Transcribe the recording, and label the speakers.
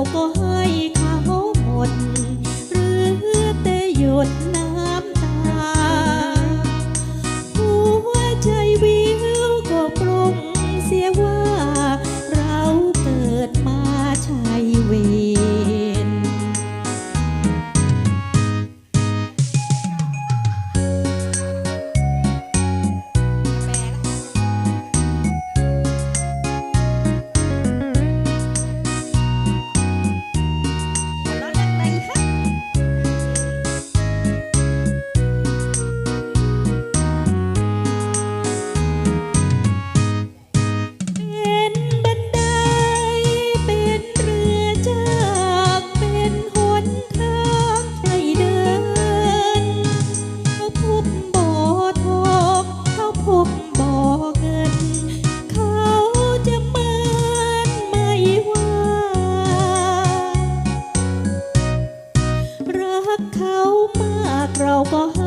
Speaker 1: ราก็ให้เขาหมด หรือแต่หยด 猴哥